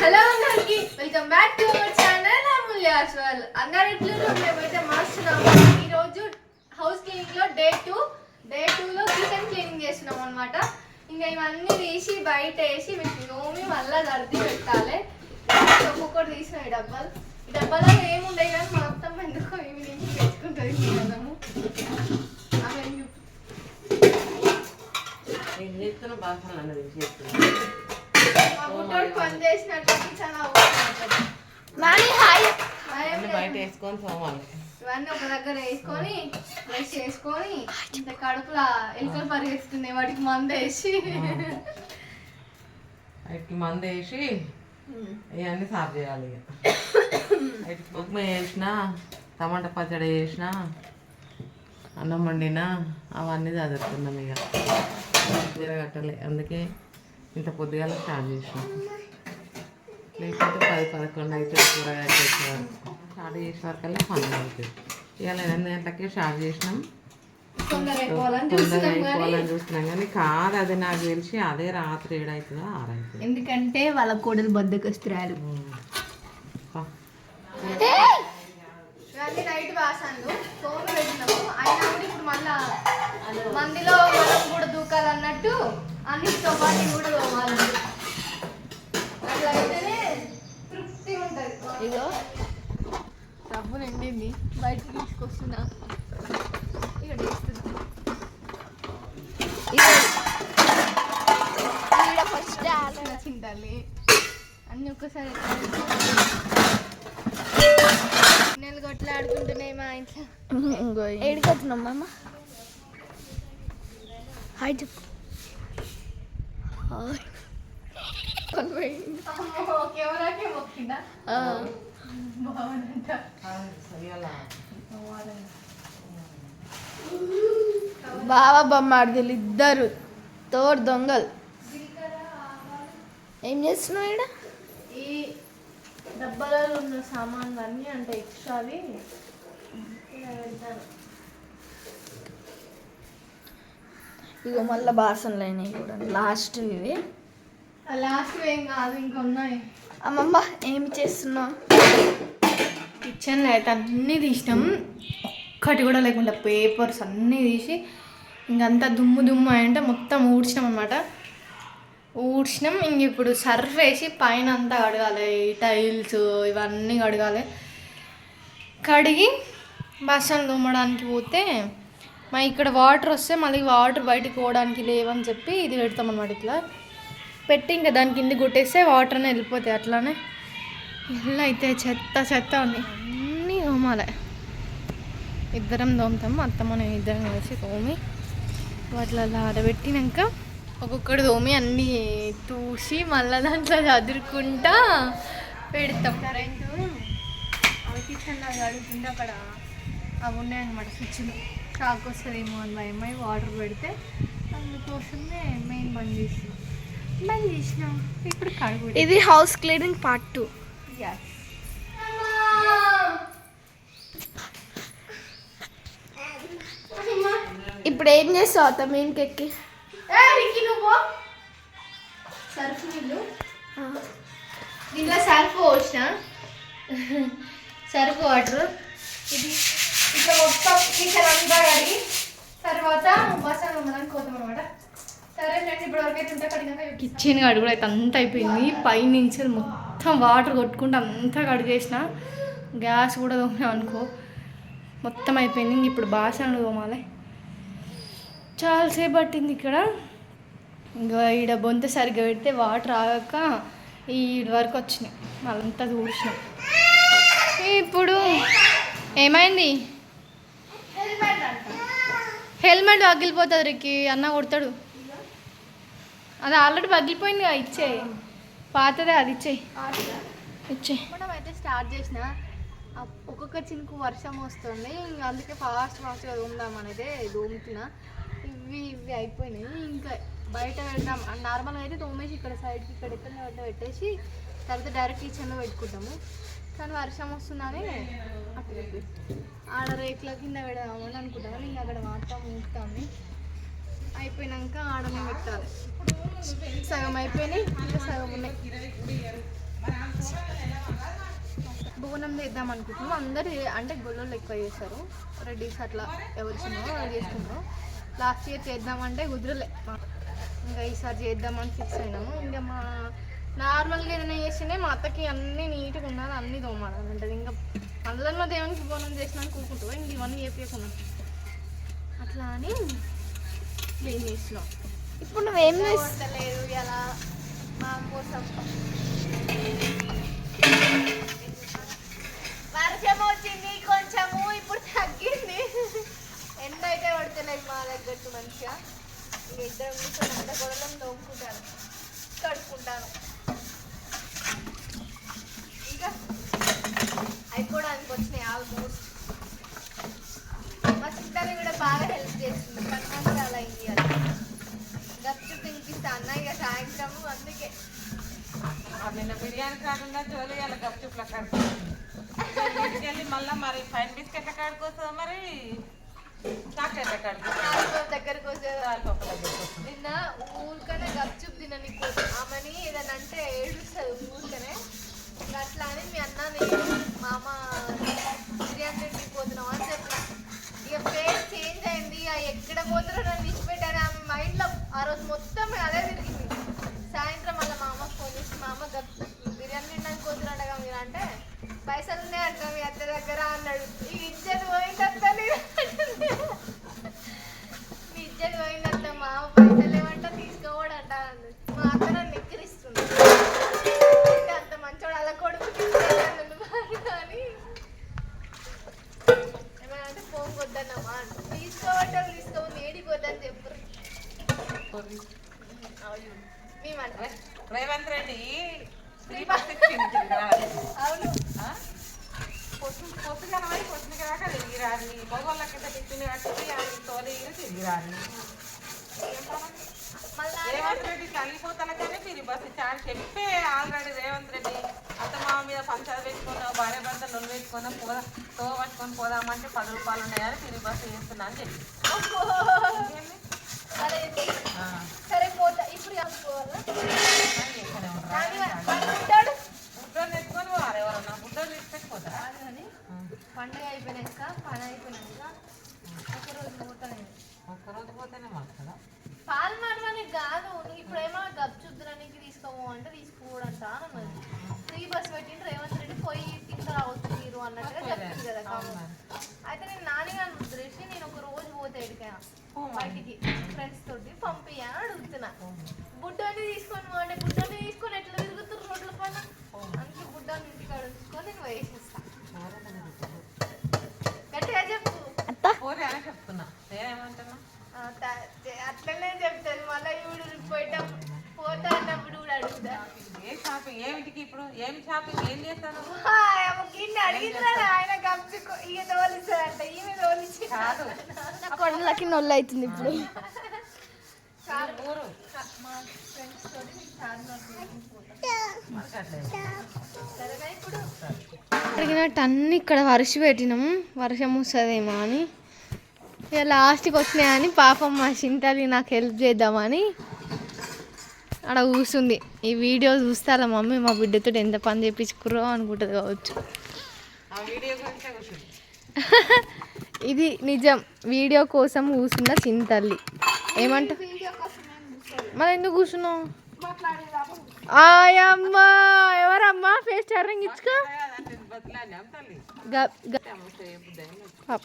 Hello అందరికి welcome back to our channel. Amulya అశ్వల్ అందరు ఇట్లు మేమైతే మాస్తున్నాము ఈ రోజు హౌస్ క్లీనింగ్లో డే టూ డే టూలో కిచెన్ క్లీనింగ్ చేస్తున్నాం అనమాట ఇంకా ఇవన్నీ తీసి బయట వేసి మీకు నోమి మళ్ళీ దర్ది పెట్టాలి. ఒక్కొక్కటి తీసిన ఈ డబ్బాలు. ఈ డబ్బాలో ఏముండే కానీ మొత్తం అత్తమ్మ ఎందుకో ఇవి నుంచి తెచ్చుకుంటుంది తినడము. ఆమె ఎందుకు? ఏం చేస్తున్నా బాగా అన్నది చేస్తున్నా పని చేసినట్టు నాని హాయ్. అన్ని బయట వేసుకొని సోమాలి ఇవన్నీ ఒక దగ్గర వేసుకొని బ్రష్ చేసుకొని ఇంత కడుపులా ఎలుకలు పరిగెత్తుతున్నాయి వాటికి మందు వేసి. వాటికి మందు వేసి ఇవన్నీ సాఫ్ చేయాలి ఇక. వాటికి ఉప్మా వేసిన టమాటా పచ్చడి వేసిన అన్నం వండినా అవన్నీ చదువుతున్నాం ఇక. తిరగట్టలే అందుకే ఇంత పొద్దుగాల స్టార్ట్ చేసినాం. లేకపోతే పది పదకొండు అయితే కూరగాయలు చేసేవారు. స్టార్ట్ చేసే వరకల్లా పనులు అవుతుంది. ఇవాళ ఎనిమిది గంటలకే స్టార్ట్ చేసినాం. తొందరగా అయిపోవాలని చూస్తున్నాం కానీ కాదు అది నాకు తెలిసి అదే రాత్రి ఏడవుతుందో ఆరైతుంది ఎందుకంటే వాళ్ళ కోడలు బద్దకొస్తున్నారు ఇవన్నీ నైట్ వాసాను ఫోన్ పెట్టినాము అయినా కూడా ఇప్పుడు మళ్ళా మందిలో మనం కూడా దూకాలన్నట్టు అన్నిటితో పాటు కూడా తోమాలి అట్లా అయితేనే తృప్తి ఉంటుంది ఇగో డబ్బు నిండింది బయటకు తీసుకొస్తున్నా ఇక్కడ వేస్తున్నా ఇగో ఈడ ఫస్ట్ చిన్న చింతల్లి అన్ని ఒక్కసారి నెలలు కొట్లాడుకుంటున్నాయి మా ఇంట్లో. ఏడికి వచ్చినాం మామ? హాయ్ చెప్పు. బావ బొమ్మాడిదలు ఇద్దరు తోడు దొంగలు. ఏం చేస్తున్నావు ఈడ? ఈ డబ్బాలలో ఉన్న సామాన్లు అన్నీ అంటే ఎక్స్ట్రావి పెడతాను ఇగో మళ్ళీ బాసనలు అయినాయి కూడా లాస్ట్ ఇవి. లాస్ట్ ఏం కాదు ఇంకా ఉన్నాయి. అమ్మమ్మ ఏమి చేస్తున్నావు? కిచెన్లో అయితే అన్నీ తీసినాం. ఒక్కటి కూడా లేకుండా పేపర్స్ అన్నీ తీసి ఇంకంతా దుమ్ము దుమ్ము అంటే మొత్తం ఊడ్చినాం అనమాట ఊడ్చినాం. ఇంక ఇప్పుడు సర్ఫ్ వేసి పైన అంతా కడగాలి టైల్స్ ఇవన్నీ కడగాలి. కడిగి బస్సులు దుమ్మడానికి పోతే మా ఇక్కడ వాటర్ వస్తే మళ్ళీ వాటర్ బయటికి పోవడానికి లేవని చెప్పి ఇది పెడతాం అనమాట ఇట్లా. పెట్టి ఇంకా దాని కింద కొట్టేస్తే వాటర్ అనేది వెళ్ళిపోతాయి అట్లానే. ఇల్లు అయితే చెత్త చెత్త ఉంది. అన్నీ తోమాలి. ఇద్దరం తోముతాము అత్తమ్మ నేను ఇద్దరం కలిసి తోమి వాటిలో ఆడబెట్టినాక ఒక్కొక్కటి తోమి అన్నీ తూసి మళ్ళీ దాంట్లో చదురుకుంటా పెడతాం. కరెంటు అవి కిచెన్లో అడుగుతుంటే అక్కడ అవి ఉన్నాయన్నమాట స్విచ్లు షాక్ వస్తుందేమో అని భయం అయి వాటర్ పెడితే అందుకోసమే మెయిన్ బంద్ చేసినాం. బంద్ చేసినాం. ఇప్పుడు కడుగు ఇది హౌస్ క్లీనింగ్ పార్ట్ టూ. ఇప్పుడు ఏం చేస్తావు అత్త? మీన్కి ఎక్కి. సర్ఫ్ నీళ్ళు. దీంట్లో సర్ఫ్ పోసిన. Surf water. ఇది ఇట్లా మొత్తం కిచెన్ అంతా కడిగి తర్వాత ఉండడానికి పోతాం అనమాట సరే ఫ్రెండ్స్ ఇప్పుడు వరకు అయితే ఉంటే కడిగినాక కిచెన్ కడుగుడు అయితే అంత అయిపోయింది. పైనుంచి మొత్తం వాటర్ కొట్టుకుంటూ అంతా కడిగేసిన. గ్యాస్ కూడా తోమాం అనుకో. మొత్తం అయిపోయింది. ఇంక ఇప్పుడు బాసనలు తోమాలి. చాలాసేపు పట్టింది ఇక్కడ. ఇంకా ఈడ బొంత సరిగ్గా పెడితే వాటర్ ఆగాక ఈ వరకు వచ్చినాయి. వాళ్ళంతా చూసినాం ఇప్పుడు ఏమైంది? హెల్మెట్ పగిలిపోతుంది రికి అన్న కొడతాడు. అది ఆల్రెడీ పగిలిపోయింది కదా ఇచ్చే పాతదే అది ఇచ్చేయి. ఇచ్చే మనం అయితే స్టార్ట్ చేసిన. ఒక్కొక్క చినుకు వర్షం వస్తుంది. అందుకే ఫాస్ట్ ఫాస్ట్గా దూమ్దాం అనేది దూముతున్నా. ఇవి ఇవి అయిపోయినాయి. ఇంకా బయట పెడదాం నార్మల్గా అయితే తోమేసి ఇక్కడ సైడ్కి ఇక్కడ ఎక్కడ పెట్టేసి తర్వాత డైరెక్ట్ కిచెన్లో పెట్టుకుంటాము. కానీ వర్షం వస్తుందని అటు ఆడ రేట్ల కింద పెడదామని అనుకుంటాము. ఇంకా అక్కడ మాత్రం ఊపుతాము అయిపోయినాక ఆడనే పెట్టాలి. సగం అయిపోయినాయి. ఇంకా సగం ఉన్నాయి. బోనం చేద్దాం అనుకుంటున్నాం అందరు అంటే గొల్లలు ఎక్కువ చేస్తారు. రెడ్డిస్ అట్లా ఎవరు చిన్న వాళ్ళు లాస్ట్ ఇయర్ చేద్దామంటే కుదరలే. ఇంకా ఈసారి చేద్దామని ఫిక్స్ అయినాము. ఇంకా మా నార్మల్గా ఏదైనా చేస్తేనే మా అత్తకి అన్నీ నీట్గా ఉన్నది అన్నీ తోమాలని ఉంటుంది ఇంకా అందులో దేవునికి బోనం చేసినాక కూకుంటాం ఇంక ఇవన్నీ చెప్పకున్నాం అట్లా అని క్లీన్ చేసినాం. ఇప్పుడు నువ్వేం కొడతలేదు ఇలా మా కోసం వర్షం వచ్చింది కొంచెము ఇప్పుడు తగ్గింది ఎండ అయితే పడతలేదు మా దగ్గర మంచిగా ఇంక ఇద్దరం కూర్చొని అంత గొడవలం నవ్వుకుంటాను కడుక్కుంటాను ఇంకా అయిపోవడానికి వచ్చినాయి ఆల్మోస్ట్ మా చుట్టాలు కూడా బాగా హెల్ప్ చేస్తుంది కన్నా అలా అయింది అలా గప్చు తినిపిస్తా అన్న ఇక సాయంత్రం అందుకే. నిన్న బిర్యానీ కాకుండా జోలి అలా గప్చుప్ల కాడుకొచ్చింది మళ్ళీ మరి ఫైన్ బిస్కెట్ల కాడుకొస్తుందా మరి? చాక్లెట్ల నాలుగో దగ్గరకు వచ్చే పప్పుల దగ్గరికి నిన్న ఊరికనే గప్చుప్ తినని ఆమెని ఏదైనా అంటే ఏడుస్తుంది ఊరికనే. అట్లా అని మీ అన్న నేను మా బిర్యానీ తిండికి పోతున్నాం అని చెప్పిన. ఇక ఫేస్ చేంజ్ అయింది ఇక ఎక్కడ పోతారో నన్ను విడిచిపెట్టాను ఆమె మైండ్లో ఆ రోజు మొత్తం అదే రేవంత్ రెడ్డి బస్ ఇచ్చింది. అవును. ఆ? పొద్దు పొద్దుగలమై పొద్దుకి రాక తిరిగి రాని మగవాళ్ళకి టిఫిన్ కట్టి అది తోలి తిరిగి రాని మళ్ళా రేవంత్ రెడ్డి తల్లిపోతలకనే మీరు బస్ ఇచ్చాడు చెప్పే ఆల్రెడీ రేవంత్ రెడ్డి అత్త మామ మీద పంచాయతీ పెట్టుకున్నా భార్య భర్త నొల్లు పెట్టుకున్నా పోదా తో పట్టుకొని పోదామంటే పది రూపాయలు ఉన్నాయని తిరిగి బస్సు చేస్తున్నా అని చెప్పి. సరే పోతా. ఇప్పుడు పండుగ అయిపోయినాక పని అయిపోయినాక ఒక రోజు పోతా ఒక్కరోజు పోతేనే మాట్లాడా పాలు మాడడానికి కాదు నువ్వు ఇప్పుడేమో గప్చుద్దరానికి తీసుకోము అంటే తీసుకోవడంట అన్నది ఫ్రీ బస్ పెట్టిండు రేవంత్ రెడ్డి పోయి తింటూ రావచ్చు మీరు అన్నట్టుగా చెప్పింది కదా కామెంట్ అయితే నేను నాన్నగారు ఉద్దేశి నేను ఒక రోజు పోతే ఎడికైనా బయటికి ఫ్రెండ్స్ తోటి పంపియా అని అడుగుతున్నా బుడ్డోని తీసుకొని పో అంటే బుడ్డోని తీసుకొని ఎట్లా తిరుగుతారు రోడ్ల పైన అందుకే బుడ్డోని ఇంటికాడ తీసుకొని నేను వేసేస్తా గట్టిగా చెప్పు పోరే అని చెప్తున్నా నేనేమంటున్నా ఆ, త- చే- అట్లనే చెప్తాను మళ్ళీ ఇప్పుడు పోయటం పోతా అన్నప్పుడు కూడా అడుగుతా. ఏ షాపింగ్? ఏమిటికి ఇప్పుడు? ఏమి షాపింగ్? ఏం చేస్తాను గిన్నె అడిగితే ఆయన గంపుకో ఇక తోలిస్తాడంట. ఈమె తోలిచ్చి కాదు నా కొండలకి నొల్లు అవుతుంది ఇప్పుడు. ఊరు. మా ఫ్రెండ్స్ తోటి అడిగినట్టు అన్ని ఇక్కడ వర్ష పెట్టినాం వర్షం వస్తుందేమో అని. ఇక లాస్ట్కి వచ్చినాయని పాపం మా చింతలి నాకు హెల్ప్ చేద్దామని అక్కడ కూర్చుంది. ఈ వీడియో చూస్తారా మమ్మీ? మా బిడ్డతో ఎంత పని చేయించుకుర్రో అనుకుంటుంది కావచ్చు. ఇది నిజం. వీడియో కోసం కూర్చున్న చింతల్లి. ఏమంట? మరి ఎందుకు కూర్చున్నావు? ఆయమ్మా! ఎవరమ్మా? ఫేస్ టర్నింగ్ ఇచ్చుకో. గ- గ-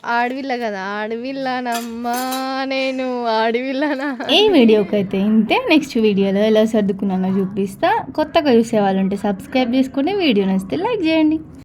ఆడవిల్ల కదా ఆడవిల్లనమ్మా నేను ఆడవిల్లనా? ఈ వీడియోకి అయితే ఇంతే. నెక్స్ట్ వీడియోలో ఎలా సర్దుకున్నానో చూపిస్తా. కొత్తగా చూసే వాళ్ళు ఉంటే సబ్స్క్రైబ్ చేసుకుని వీడియో నచ్చితే లైక్ చేయండి.